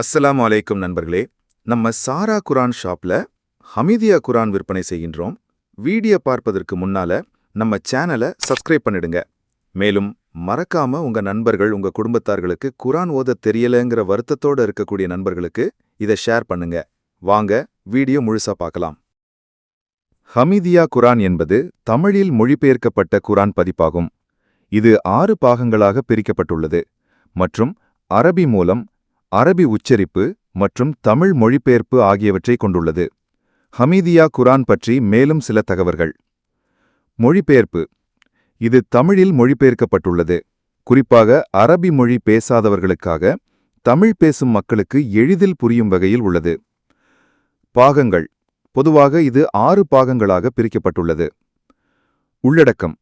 அஸ்ஸலாம் அலைக்கும் நண்பர்களே நம்ம சாரா குரான் ஷாப்ல ஹமீதியா குரான் விற்பனை செய்கின்றோம். வீடியோ பார்ப்பதற்கு முன்னால நம்ம சேனலை சப்ஸ்கிரைப் பண்ணிடுங்க. மேலும் மறக்காம உங்க நண்பர்கள் உங்க குடும்பத்தார்களுக்கு குரான் ஓத தெரியலங்கிற வருத்தத்தோட இருக்கக்கூடிய நண்பர்களுக்கு இதை ஷேர் பண்ணுங்க. வாங்க வீடியோ முழுசா பார்க்கலாம். ஹமீதியா குரான் என்பது தமிழில் மொழிபெயர்க்கப்பட்ட குரான் பதிப்பாகும். இது ஆறு பாகங்களாக பிரிக்கப்பட்டுள்ளது. மற்றும் அரபி மூலம் அரபி உச்சரிப்பு மற்றும் தமிழ் மொழிபெயர்ப்பு ஆகியவற்றை கொண்டுள்ளது. ஹமீதியா குரான் பற்றி மேலும் சில தகவல்கள். மொழிபெயர்ப்பு. இது தமிழில் மொழிபெயர்க்கப்பட்டுள்ளது. குறிப்பாக அரபி மொழி பேசாதவர்களுக்காக தமிழ் பேசும் மக்களுக்கு எளிதில் புரியும் வகையில் உள்ளது. பாகங்கள். பொதுவாக இது ஆறு பாகங்களாக பிரிக்கப்பட்டுள்ளது. உள்ளடக்கம்.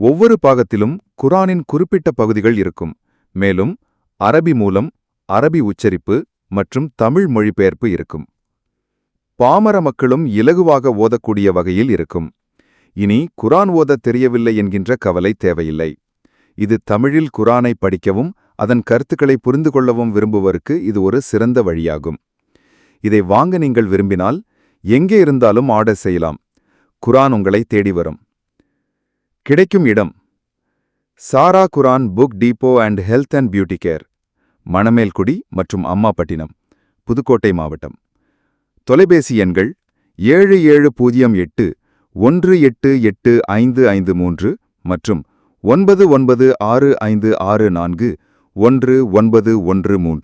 ஒவ்வொரு பாகத்திலும் குரானின் குறிப்பிட்ட பகுதிகள் இருக்கும். மேலும் அரபி மூலம் அரபி உச்சரிப்பு மற்றும் தமிழ் மொழிபெயர்ப்பு இருக்கும். பாமர மக்களும் இலகுவாக ஓதக்கூடிய வகையில் இருக்கும். இனி குரான் ஓதத் தெரியவில்லை என்கின்ற கவலை தேவையில்லை. இது தமிழில் குரானை படிக்கவும் அதன் கருத்துக்களை புரிந்து கொள்ளவும் விரும்புவோருக்கு இது ஒரு சிறந்த வழியாகும். இதை வாங்க நீங்கள் விரும்பினால் எங்கே இருந்தாலும் ஆர்டர் செய்யலாம். குரான் உங்களை தேடி வரும். கிடைக்கும் இடம். Sara Quran book depot and health and beauty care Manamelkudi மற்றும் அம்மாப்பட்டினம் புதுக்கோட்டை மாவட்டம். தொலைபேசி எண்கள் ஏழு ஏழு பூஜ்ஜியம் எட்டு ஒன்று எட்டு எட்டு ஐந்து ஐந்து மூன்று மற்றும் ஒன்பது ஒன்பது ஆறு ஐந்து ஆறு நான்கு ஒன்று ஒன்பது ஒன்று மூன்று.